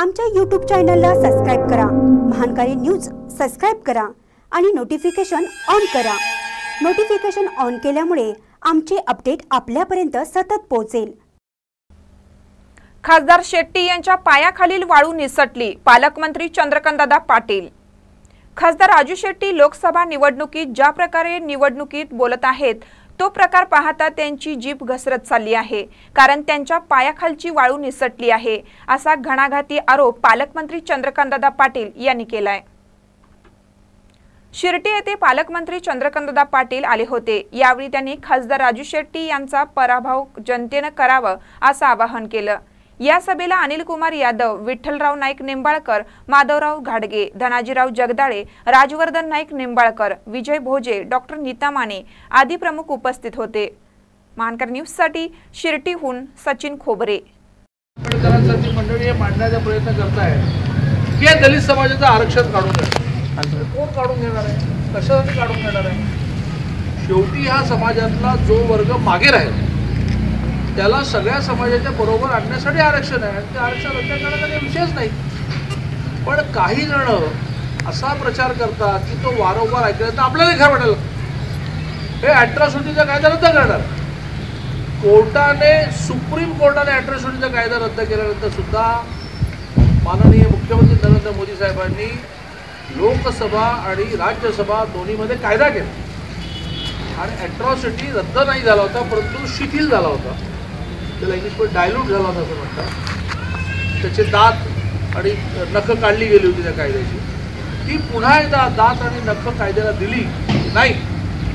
आमच्या यूट्यूब चॅनलला सबस्क्राईब करा. महानकारी न्यूज सबस्क्राईब करा आणि नोटिफिकेशन ऑन करा. नोटिफिकेशन ऑन केल्यामुळे आमचे अपडेट आपल्यापर्यंत सतत पोहोचेल. खासदार शेट्टी यांच्या पायाखालील वाळू निसटली पालकमंत्री चंद्रकांतदादा पाटील. खासदार राजू शेट्टी लोकसभा निवडणुकीत ज्या प्रकारे निवडणुकीत बोलत आहेत तो प्रकार पाहता त्यांची जीभ घसरत चालली आहे कारण त्यांच्या पायाखालची वाळू निसटली आहे असा घणाघाती आरोप पालकमंत्री चंद्रकांतदादा पाटील यांनी केलाय. शिर्टी येथे पालकमंत्री चंद्रकांतदा पाटील आले होते. यावेळी त्यांनी खासदार राजू शेट्टी यांचा पराभव जनतेनं करावं असं आवाहन केलं. या सभेला अनिल कुमार यादव विठ्ठलराव नाईक निंबाळकर माधवराव घाडगे धनाजीराव जगदाळे राजवर्धन नाईक निंबाळकर विजय भोजे डॉक्टर नीता माने आदी प्रमुख उपस्थित होते. महानकर न्यूजसाठी शिर्टीहून सचिन खोबरे. आंबेडकरांसारखी मंडळी हे मांडण्याचा प्रयत्न करतायत. की दलित समाजाचं आरक्षण काढून कोण काढून घेणार आहे? कशासाठी काढून घेणार आहे? शेवटी हा समाजातला जो वर्ग मागे राहील त्याला सगळ्या समाजाच्या बरोबर आणण्यासाठी आरक्षण आहे. आणि ते आरक्षण रद्द करण्याचा काही विषयच नाही. पण काही जण असा प्रचार करतात की तो वारंवार ऐकला तर आपल्याला खरं वाटेल हे अॅट्रॉसिटीचा कायदा रद्द करणार. कोर्टाने सुप्रीम कोर्टाने अॅट्रॉसिटीचा कायदा रद्द केल्यानंतर सुद्धा माननीय मुख्यमंत्री नरेंद्र मोदी साहेबांनी लोकसभा आणि राज्यसभा दोन्हीमध्ये कायदा केला. आणि अॅट्रॉसिटी रद्द नाही झाला होता परंतु शिथिल झाला होता. त्याला इंग्लिशमध्ये डायल्यूट झाला होता असं म्हणतात. त्याचे दात आणि नखं काढली गेली होती त्या कायद्याची. ती पुन्हा एकदा दात आणि नखं कायद्याला दिली नाही.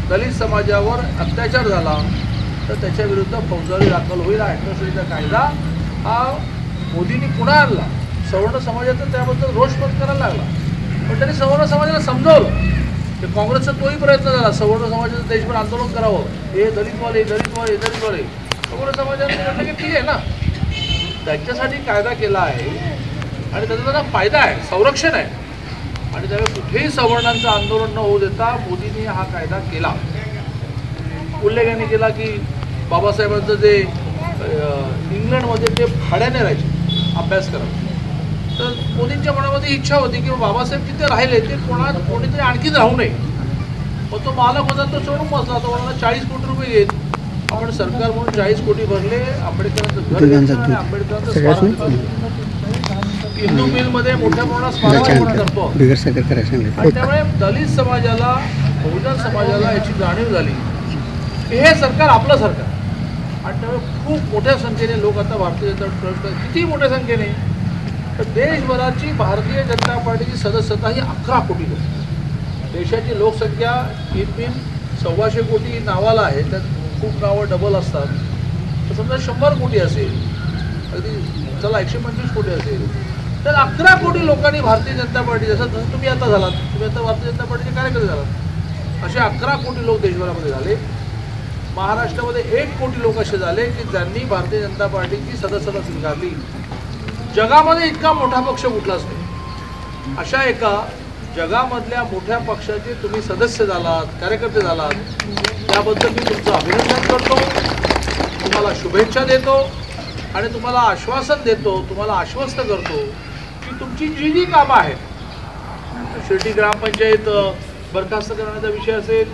दलित समाजावर अत्याचार झाला तर त्याच्या विरुद्ध फौजदारी दाखल होईल हा कायदा. हा मोदींनी पुन्हा आणला. सवर्ण समाजाचा त्याबद्दल रोष पण करायला लागला. पण त्यांनी सवर्ण समाजाला समजवलं. की काँग्रेसचा तोही प्रयत्न झाला. सवर्ण समाजाचं देशभर आंदोलन करावं. हे दलितवाले दलितवाले दलितवाले. सवर्ण समाजाने म्हटलं की ठीक आहे ना? त्यांच्यासाठी कायदा केला आहे. आणि त्याचा त्यांना फायदा आहे संरक्षण आहे. आणि त्यावेळी कुठेही सवर्णांचं आंदोलन न होऊ देता मोदींनी हा कायदा केला. उल्लेख यांनी केला की बाबासाहेबांचं जे इंग्लंडमध्ये ते भाड्याने राहायचे अभ्यास करायचे तर मोदींच्या मनामध्ये इच्छा होती की बाबासाहेब तिथे राहिले ते कोणा कोणीतरी आणखीन राहू नये. मग तो मालक होता तो सोडून बसला. तो म्हणाला चाळीस कोटी रुपये घेत आपण सरकार म्हणून चाळीस कोटी भरले आंबेडकरांचं आंबेडकरांचं. हिंदू मिलमध्ये मोठ्या प्रमाणात स्मारक करतो. आणि त्यामुळे दलित समाजाला बहुजन समाजाला याची जाणीव झाली. की हे सरकार आपलं सरकार. आणि त्यामुळे खूप मोठ्या संख्येने लोक आता भारतीय जनता पार्टी किती मोठ्या संख्येने? तर देशभराची भारतीय जनता पार्टीची सदस्यता ही अकरा कोटी लोक. देशाची लोकसंख्या तीन सव्वाशे कोटी नावाला आहे. त्यात खूप नावं डबल असतात. तर समजा शंभर कोटी असेल अगदी चला एकशे पंचवीस कोटी असेल तर अकरा कोटी लोकांनी भारतीय जनता पार्टी जसं जसं तुम्ही आता झालात तुम्ही आता भारतीय जनता पार्टीचे कार्यकर्ते झालात असे अकरा कोटी लोक देशभरामध्ये झाले. महाराष्ट्रामध्ये एक कोटी लोक असे झाले की ज्यांनी भारतीय जनता पार्टीची सदस्यता स्वीकारली. जगामध्ये इतका मोठा पक्ष कुठलाच नाही. अशा एका जगामधल्या मोठ्या पक्षाचे तुम्ही सदस्य झालात कार्यकर्ते झालात. त्याबद्दल मी तुमचं अभिनंदन करतो. तुम्हाला शुभेच्छा देतो आणि तुम्हाला आश्वासन देतो तुम्हाला आश्वस्त करतो की तुमची जी जी कामं आहेत शिर्डी ग्रामपंचायत बरखास्त करण्याचा विषय असेल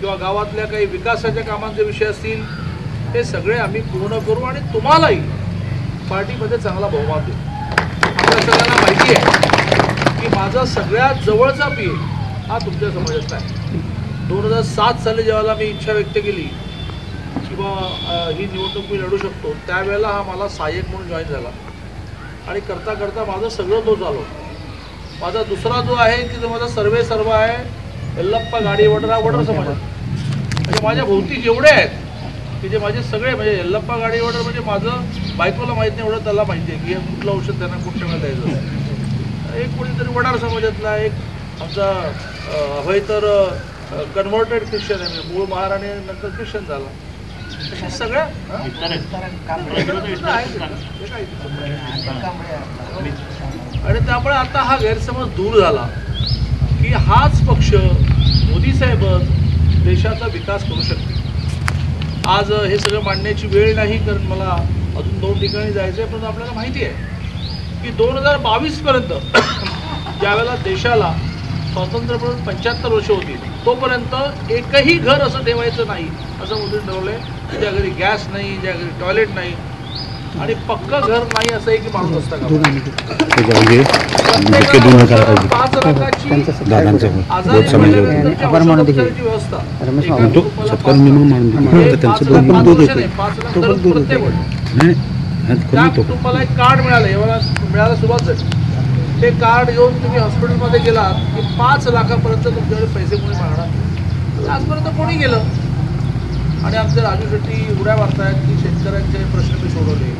किंवा गावातल्या काही विकासाच्या कामांचे विषय असतील हे सगळे आम्ही पूर्ण करू आणि तुम्हालाही पार्टीमध्ये चांगला बहुमान देऊ. आपल्या सगळ्यांना माहिती आहे की माझा सगळ्यात जवळचा पी हा तुमच्या समाजात आहे. दोन हजार सात साली ज्यावेळेला मी इच्छा व्यक्त केली किंवा ही निवडणूक मी लढू शकतो त्यावेळेला हा मला सहाय्यक म्हणून जॉईन झाला. आणि करता करता माझं सगळं तो चालू माझा दुसरा जो आहे की जो माझा सर्वे सर्व आहे यल्लप्पा गाडी वडर हा वडर समाज म्हणजे माझ्या भोवती जेवढे आहेत की जे माझे सगळे म्हणजे यल्लप्पा गाडी वडर म्हणजे माझं बायकोला माहीत नाही एवढं त्याला माहिती आहे की हे कुठलं औषध त्यांना कुठच्या वेळेला द्यायचं एक कोणीतरी वडार समाजातला एक आमचा अभय तर कन्व्हर्टेड ख्रिश्चन आहे म्हणजे मूळ महाराणी नंतर ख्रिश्चन झाला. अशा सगळ्या? आणि त्यामुळे आता हा गैरसमज दूर झाला. की हाच पक्ष मोदी साहेबच देशाचा विकास करू शकते आज हे सगळं मांडण्याची वेळ नाही कारण मला अजून दोन ठिकाणी जायचं आहे पण आपल्याला माहिती आहे की दोन हजार बावीस पर्यंत ज्यावेळेला देशाला स्वातंत्र्य मिळून पंच्याहत्तर वर्ष होती तोपर्यंत एकही घर असं ठेवायचं नाही. असं मोदींनी ठरवलंय की ज्या घरी गॅस नाही ज्या घरी टॉयलेट नाही आणि पक्कं घर नाही असं एक माणूस असता पाच लाखाची व्यवस्था कुटुंबाला हे प्रत्येक त्या एक कार्ड मिळालं मिळायला सुरुवात झाली. ते कार्ड घेऊन तुम्ही हॉस्पिटलमध्ये गेलात की पाच लाखापर्यंत तुमच्याकडे पैसे कोणी मागणार आजपर्यंत कोणी गेलं? आणि आमचे राजू शेट्टी उड्या मारतायत की शेतकऱ्यांचे प्रश्न मी सोडवले.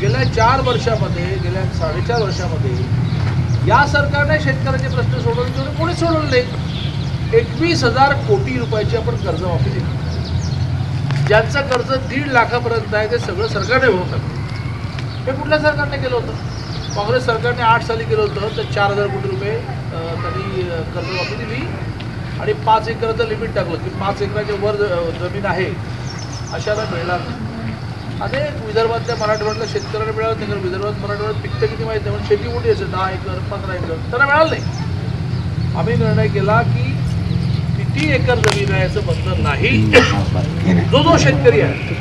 गेल्या चार वर्षामध्ये गेल्या साडेचार वर्षामध्ये या सरकारने शेतकऱ्यांचे प्रश्न सोडवले तेवढे कोणी सोडवले? नाही एकवीस हजार कोटी रुपयाची आपण कर्जमाफी दिली. ज्यांचं कर्ज दीड लाखापर्यंत आहे ते सगळं सरकारने भरून टाकलं हे कुठल्या सरकारने केलं होतं? काँग्रेस सरकारने आठ साली केलं होतं तर चार हजार कोटी रुपये त्यांनी कर्ज कर्जमाफी दिली आणि पाच एकराचं लिमिट टाकलं की पाच एकराच्या वर ज- जमीन आहे अशाला मिळणार अनेक विदर्भातल्या मराठवाड्यातल्या शेतकऱ्यांना मिळालं नाही कारण विदर्भात मराठवाड्यात पिकतं किती माहिती आहे? पण शेती मोठी असेल दहा एकर पंधरा एकर त्यांना मिळालं नाही. आम्ही निर्णय केला की किती एकर जमीन आहे याचं बंधन नाही. जो जो शेतकरी आहे?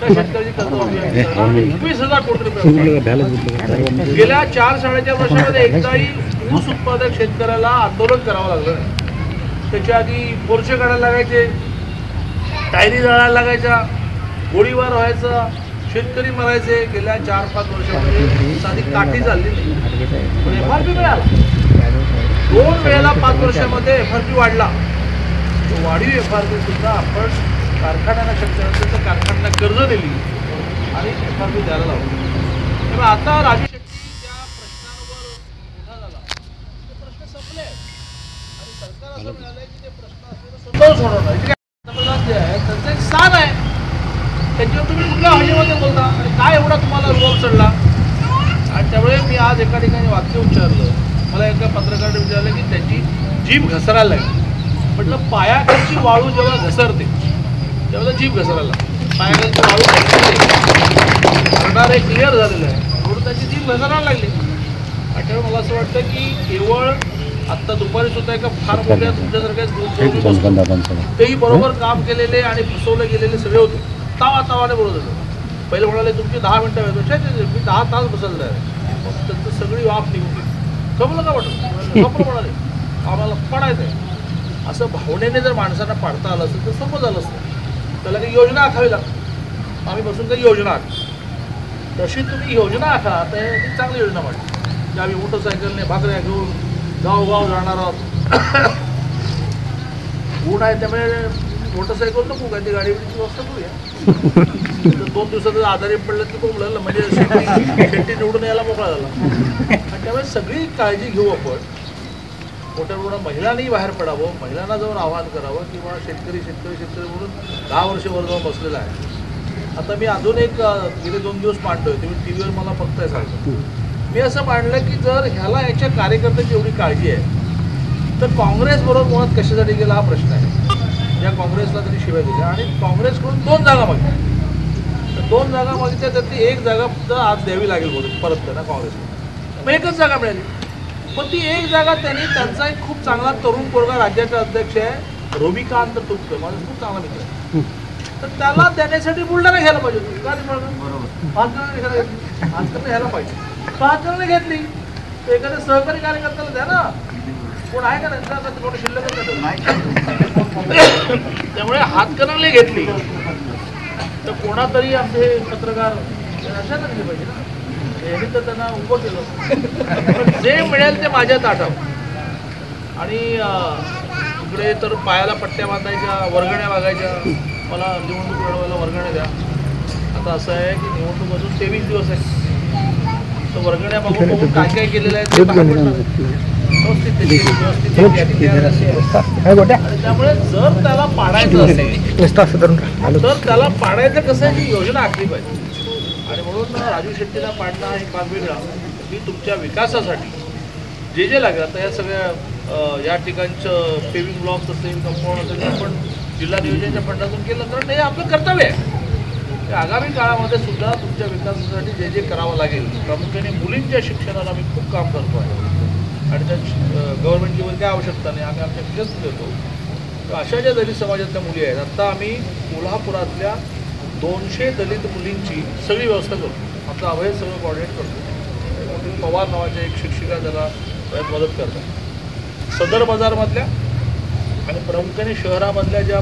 त्या शेतकऱ्याची. एकवीस हजार कोटी रुपये? गेल्या चार साडेचार वर्षामध्ये एकदाही ऊस उत्पादक शेतकऱ्याला आंदोलन करावं लागलं नाही. त्याच्या आधी मोर्चे काढायला लागायचे टायरी जाळायला लागायच्या गोळीबार व्हायचा शेतकरी मरायचे. गेल्या चार पाच वर्षामध्ये साधी काठी चालली नाही. पण एफ आर पी मिळाला. दोन वेळेला पाच वर्षामध्ये एफ आर पी वाढला. वाढीव एफ आर पी सुद्धा आपण कारखान्यांना शक्य असेल तर कारखान्यांना कर्ज दिली आणि एफ आर पी द्यायला लावली. तेव्हा आता राजू शेट्टी ज्या प्रश्नांवर मोठा झाला ते प्रश्न संपले. आहेत. आणि सरकार असं की ते प्रश्न असलेलं स्वतः सोडवणार. जे आहे? त्यांचं एक स्थान आहे. त्याच्यावर तुम्ही कुठल्या बोलता? आणि काय एवढा तुम्हाला रोग चढला आणि त्यामुळे मी आज एका ठिकाणी वाक्य उच्चारलं. मला एका पत्रकाराने विचारलं की त्याची जीभ घसरायला लागली. म्हटलं पायाखालची वाळू जेव्हा घसरते तेव्हा जीभ घसरायला लागते. पायाखालची वाळू घसरते. करणार क्लिअर झालेलं आहे. म्हणून त्याची जीभ घसरायला लागली. त्यामुळे मला असं वाटतं की केवळ आत्ता दुपारी सुद्धा एका फार मोठ्या तुमच्यासारख्या तेही बरोबर काम केलेले आणि फसवले गेलेले सगळे होते. तावा तावाने बोलत होते. पहिले म्हणाले तुमची दहा मिनटं वेळ मी दहा तास बसलेलं आहे त्यांचं सगळी वाफ निघून खपलं का वाटत? खपलं म्हणाले. आम्हाला पडायचं आहे असं भावनेने जर माणसांना पाडता आलं असेल तर सोपं झालं असतं. त्याला काही योजना आखावी लागते. आम्ही बसून काही योजना आखली तशी तुम्ही योजना आखा तर ती चांगली योजना वाटते. की आम्ही मोटरसायकलने भाकऱ्या घेऊन गावगाव जाणार आहोत. ऊन आहे त्यामुळे मोटरसायकल नको काय ती गाडी व्यवस्था करूया दोन दिवसात आजारी पडलं की बोंबलं म्हणजे शेट्टी निवडून यायला मोकळा झाला. आणि त्यामुळे सगळी काळजी घेऊ आपण. मोठ्या मोठ्या महिलांनी बाहेर पडावं महिलांना जाऊन आवाहन करावं किंवा शेतकरी शेतकरी शेतकरी म्हणून दहा वर्ष वर जाऊन बसलेला आहे. आता मी अजून एक गेले दोन दिवस मांडतोय तुम्ही टी व्हीवर मला बघताय सांगतो मी असं मांडलं की जर ह्याला याच्या कार्यकर्त्याची एवढी काळजी आहे तर काँग्रेसबरोबर मुळात कशासाठी गेला हा प्रश्न आहे. ज्या काँग्रेसला त्यांनी शिवाय दिल्या आणि काँग्रेसकडून दोन जागा मागल्या तर दोन जागा मागितल्या त्यातली एक जागा फक्त आज द्यावी लागेल बोलून परत त्यांना काँग्रेसला मग एकच जागा मिळाली. पण ती एक जागा त्यांनी त्यांचा एक खूप चांगला तरुण पोरगा राज्याचा अध्यक्ष आहे रविकांत तुपकर. माझा खूप चांगला मित्र आहे. तर त्याला देण्यासाठी बुलढाणा घ्यायला पाहिजे होती. का बरोबर. पाच जणांनी घ्यायला पाहिजे. पाच जणांनी घेतली. तर एखाद्या सहकारी कार्यकर्त्याला द्या ना. कोण आहे का त्यांचा आता कोणी शिल्लक नाही. त्यामुळे हातकणंगले घेतली. तर कोणातरी आमचे पत्रकार अशा घेतली पाहिजे ना. तर त्यांना उभं केलं जे मिळेल ते माझ्या ताटावर आणि इकडे तर पायाला पट्ट्या बांधायच्या वर्गण्या मागायच्या मला निवडणूक लढवायला वर्गण्या द्या. आता असं आहे की निवडणूक अजून तेवीस दिवस आहे. तर वर्गण्या बघून बघून काय काय केलेलं आहे ते आणि त्यामुळे जर त्याला पाडायचं असेल तर त्याला पाडायचं कसं आहे ही योजना आखली पाहिजे. आणि राजू शेट्टीला पाडणं हे एक भाग वेगळा. मी तुमच्या विकासासाठी जे जे लागेल आता या सगळ्या या ठिकाणचं पेविंग ब्लॉक्स असेल कंपाऊंड असेल आपण जिल्हा नियोजनच्या फंडातून केलं कारण हे आपलं कर्तव्य आहे. आगामी काळामध्ये सुद्धा तुमच्या विकासासाठी जे जे करावं लागेल प्रामुख्याने मुलींच्या शिक्षणाला आम्ही खूप काम करतो आहे. आणि त्या गव्हर्नमेंटची वगैरे काय आवश्यकता नाही आम्ही आमच्या खिशातून देतो तर अशा ज्या दलित समाजातल्या मुली आहेत आत्ता आम्ही कोल्हापुरातल्या दोनशे दलित मुलींची सगळी व्यवस्था करतो आमचा अभय सगळं कॉर्डिनेट करतो पवार नावाच्या एक शिक्षिका त्याला त्यात मदत करतात. सदर बाजारमधल्या आणि प्रामुख्याने शहरामधल्या ज्या